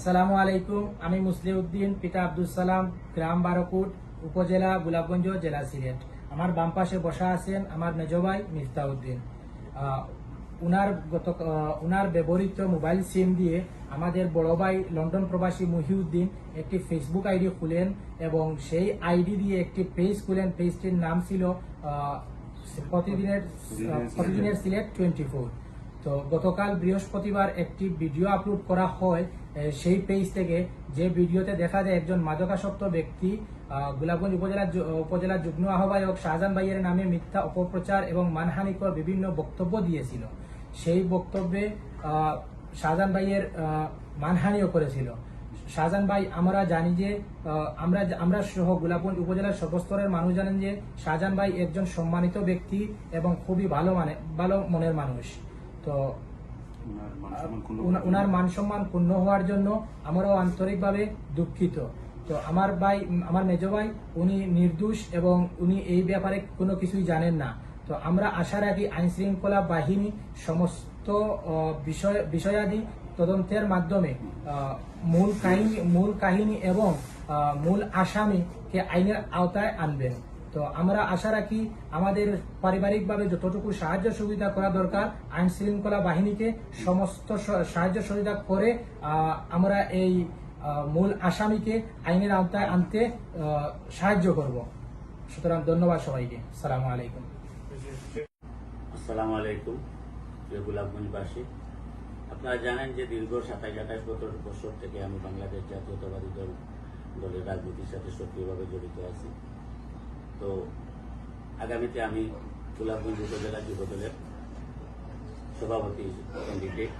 আসসালামু আলাইকুম, আমি মুসলিউদ্দিন, পিতা আব্দুল সালাম, গ্রাম বারকুট, উপজেলা গোলাপগঞ্জ, জেলা সিলেট। আমার বাম পাশে বসা আছেন আমার মেজ ভাই মিফতাউদ্দিন। উনার গত উনার ব্যবহৃত মোবাইল সিম দিয়ে আমাদের বড় ভাই লন্ডন প্রবাসী মহিউদ্দিন একটি ফেসবুক আইডি খুলেন এবং সেই আইডি দিয়ে একটি পেজ খুলেন। পেজটির নাম ছিল প্রতিদিনের প্রতিদিনের সিলেট টোয়েন্টি ফোর। তো গতকাল বৃহস্পতিবার একটি ভিডিও আপলোড করা হয় সেই পেজ থেকে যে ভিডিওতে দেখা যায় একজন মাদকাসক্ত ব্যক্তি গোলাপগঞ্জ উপজেলার যু- উপজেলার যুগ্ম আহ্বায়ক শাহজাহান ভাইয়ের নামে মিথ্যা অপপ্রচার এবং মানহানিকর বিভিন্ন বক্তব্য দিয়েছিল। সেই বক্তব্যে শাহজাহান ভাইয়ের মানহানিও করেছিল। শাহজাহান ভাই, আমরা জানি যে আমরা আমরা সহ গোলাপগঞ্জ উপজেলার সর্বস্তরের মানুষ জানেন যে, শাহজাহান ভাই একজন সম্মানিত ব্যক্তি এবং খুবই ভালো মানে ভালো মনের মানুষ। তো ওনার মান সম্মান মান পূর্ণ হওয়ার জন্য আমরাও আন্তরিকভাবে দুঃখিত। তো আমার ভাই আমার মেজ ভাই উনি নির্দোষ এবং উনি এই ব্যাপারে কোনো কিছুই জানেন না। তো আমরা আশা রাখি আইন শৃঙ্খলা বাহিনী সমস্ত বিষয় বিষয়াদি তদন্তের মাধ্যমে মূল কাহিনী মূল কাহিনী এবং মূল আসামিকে আইনের আওতায় আনবেন। তো আমরা আশা রাখি আমাদের পারিবারিকভাবে যতটুকু সাহায্য সুবিধা করা দরকার, আইন শৃঙ্খলা বাহিনীকে সমস্ত সাহায্য সুবিধা করে আমরা এই মূল আসামিকে আইনের আওতায় আনতে সাহায্য করব। সুতরাং ধন্যবাদ সবাইকে। সালাম আলাইকুম। আসসালামু আলাইকুম, প্রিয় গোলাপগঞ্জবাসী। আপনারা জানেন যে দীর্ঘ সাতাশ, আঠাশ বছর বছর থেকে আমি বাংলাদেশ জাতীয়তাবাদী দল, দলের রাজনীতির সাথে সক্রিয়ভাবে জড়িত আছি। তো আগামীতে আমি গোলাপগঞ্জ উপজেলা যুব দলের সভাপতি ক্যান্ডিডেট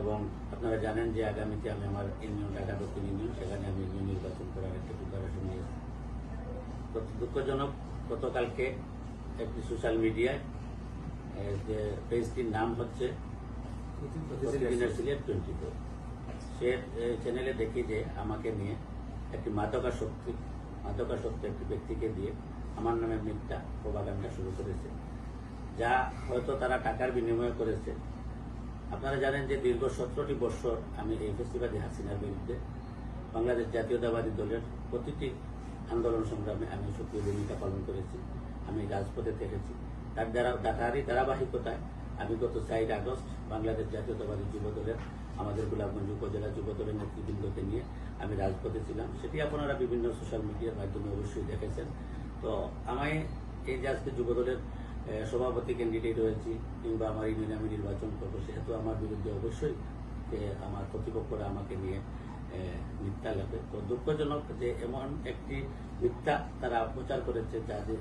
এবং আপনারা জানেন যে আগামীতে আমি আমার ইউনিয়ন, ঢাকা দক্ষিণ ইউনিয়ন, সেখানে আমি ইউনিয়ন নির্বাচন করার একটা প্রিপারেশন নিয়েছি দুঃখজনক, গতকালকে একটি সোশ্যাল মিডিয়ায় যে পেজটির নাম হচ্ছে সে চ্যানেলে দেখি যে আমাকে নিয়ে একটি মাদকাসক্তি মাদকাসক্ত একটি ব্যক্তিকে দিয়ে আমার নামে মিথ্যা প্রভাকাণ্ডা শুরু করেছে। যা হয়তো তারা টাকার বিনিময়ে করেছে। আপনারা জানেন যে দীর্ঘ সতেরোটি বছর আমি এই ফেস্টিভ্যালে হাসিনার বিরুদ্ধে বাংলাদেশ জাতীয়তাবাদী দলের প্রতিটি আন্দোলন সংগ্রামে আমি সক্রিয় ভূমিকা পালন করেছি। আমি রাজপথে থেকেছি। তার দ্বারা তারই ধারাবাহিকতায় আমি গত চার আগস্ট বাংলাদেশ জাতীয়তাবাদী যুব দলের আমাদের গোলাপগঞ্জ উপজেলা যুব দলের নেতৃবৃন্দকে নিয়ে আমি রাজপথে ছিলাম। সেটি আপনারা বিভিন্ন সোশ্যাল মিডিয়ার মাধ্যমে অবশ্যই দেখেছেন। তো আমায় এই যে আজকে যুব দলের সভাপতি ক্যান্ডিডেট হয়েছি কিংবা আমার ইউনিয়নে আমি নির্বাচন করব, সেহেতু আমার বিরুদ্ধে অবশ্যই আমার প্রতিপক্ষরা আমাকে নিয়ে মিথ্যা লেখে তো দুঃখজনক যে এমন একটি মিথ্যা তারা প্রচার করেছে যা যে-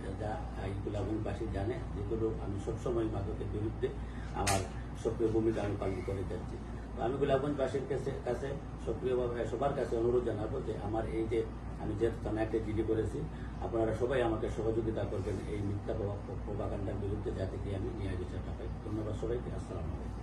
গোলাগুনবাসী জানে, যেগুলো আমি সবসময় মাদকের বিরুদ্ধে আমার সক্রিয় ভূমিকা আমি পালন করে যাচ্ছি। আমি গোলাপগঞ্জবাসীর কাছে কাছে সক্রিয়ভাবে সবার কাছে অনুরোধ জানাব যে আমার এই যে আমি যে থানায় একটা জিডি করেছি, আপনারা সবাই আমাকে সহযোগিতা করবেন এই মিথ্যা প্রভাকাণ্ডার বিরুদ্ধে, যাতে কি আমি ন্যায় বিচারটা পাই। ধন্যবাদ সবাইকে। আসসালামু আলাইকুম।